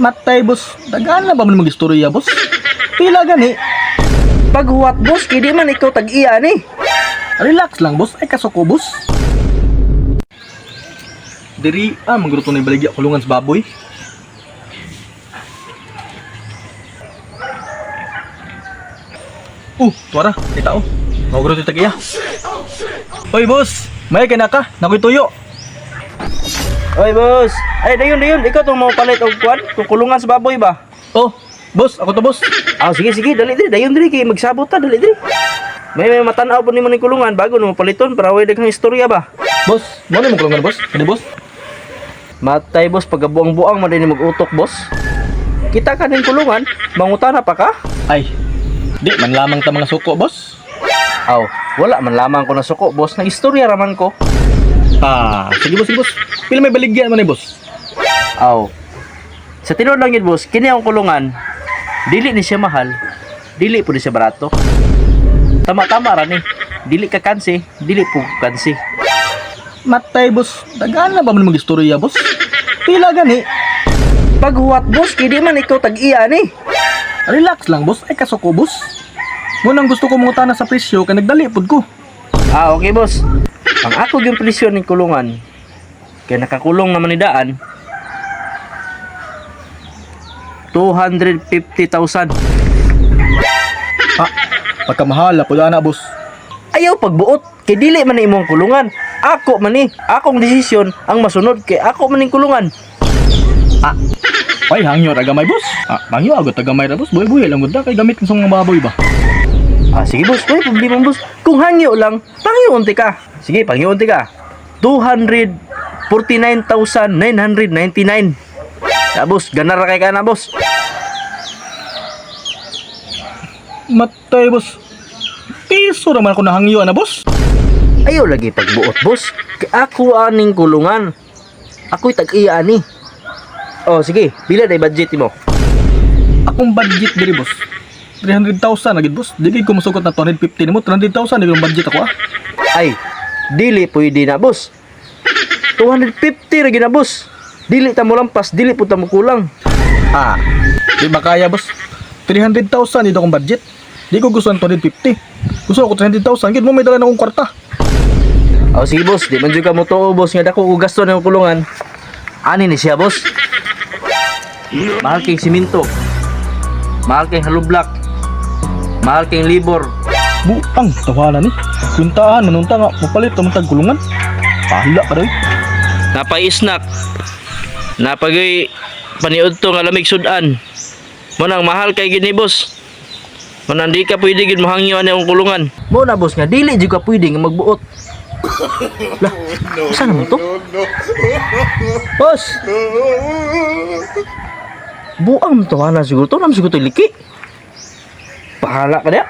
Matay, boss. Dagaan na ba man mag-istorya, boss? Pila gani. Paghuwat boss, kay di man ikaw tag-iya ni. Relax lang, boss. Ay kasuko, boss. Diri, ah, magruto na ibaligya kulungan sa baboy. Uh, tuwara, may tao. Magruto tagiya. Oy, boss. May kaya ka. Nakoy tuyo. Oy boss, ay dayon dayon, ikaw tong mau palit og kwan, kukulungan sa baboy ba? Oh, boss. Ako to, boss. Ah, sige sige, dali diri, dayon diri kay magsabot ta, dali diri. May may matanaw po nimo ning kulungan bago no paliton para way daghang istorya ba. Boss, mo mo kulungan, boss. Kani, boss? Matay boss, pagabuang-buang man din mag-utok boss. Kita ka ning kulungan, mangutana pa ka? Ay, di man lamang ta mga suko, boss. Aw, wala man lamang ko na suko boss, nang istorya raman ko. Ah, sige, boss, sige, boss. Pila may baligyan man ni boss. Aw. Sa tinuod lang yun boss, kini ang kulungan, dili ni siya mahal, dili po ni siya barato. Tama-tama ra ni. Dili ka kansi, dili po kansi. Matay, boss. Dagaan na ba man mag-istorya, boss? Pila gani. Paghuwat boss, di man ikaw tag-iya ni. Relax lang, boss. Ay kasuko, boss. Munang gusto ko mangutana sa presyo kay nagdali pud ko. Ah, okay boss. Ang ako yung presyo ng kulungan, kaya nakakulong naman ni Daan, 250,000. Ha? Pagkamahala pud ana, boss. Ayaw pagbuot, kay dili man ni imong kulungan. Ako man ni, akong desisyon ang masunod kay ako man ning kulungan. Ah. Ay, hangyo ra gamay, boss. Ah, hangyo agad tagamay ra, boss. Buhay-buhay lang gud kay gamit sa mga baboy ba. Ah, sige boss, may problema boss. Kung hangyo lang, pangyo unti ka. Sige, pangyo unti ka. 249,999. Ya boss, ganar kay ka na boss. Matay, boss. Piso ra man ako nahangyo ana, boss. Ayaw lagi pagbuot boss. Ako aning kulungan. Ako'y tag-iya ani. Oh, sige, bila day budget mo? Akong budget diri, boss. 300,000 na gid, boss. Dili ko masugot na 250 nimo. 300,000 na yung budget ako, ah. Ay, dili pwede na boss. 250 ra gid na boss. Dili ta mo lampas, dili po ta mo kulang. Ah, di ba kaya boss? 300,000 dito akong budget. Di ko gusto ng 250. Gusto ko 300,000. Gid mo may dala na akong kwarta. Oh, sige boss, di man ka mo tuo boss nga dako ko gasto ng kulungan. Ani ni siya boss. Mahal kay simento. Mahal kay halublock. Mahal kay libor. Buang, tawanan ni. Kuntaan, manunta nga. Mapalit naman tag kulungan. Pahala ka daw. eh. Napay-snack. Napagay paniud to nga lamig sudan. Munang mahal kay gini boss. Munang di ka pwede gid mahangyo ani ang kulungan. Mo na boss nga dili jud ka pwede nga magbuot. Lah, saan naman to? Boss! Buang na siguro to, nam siguro to liki. Pahala ka niya.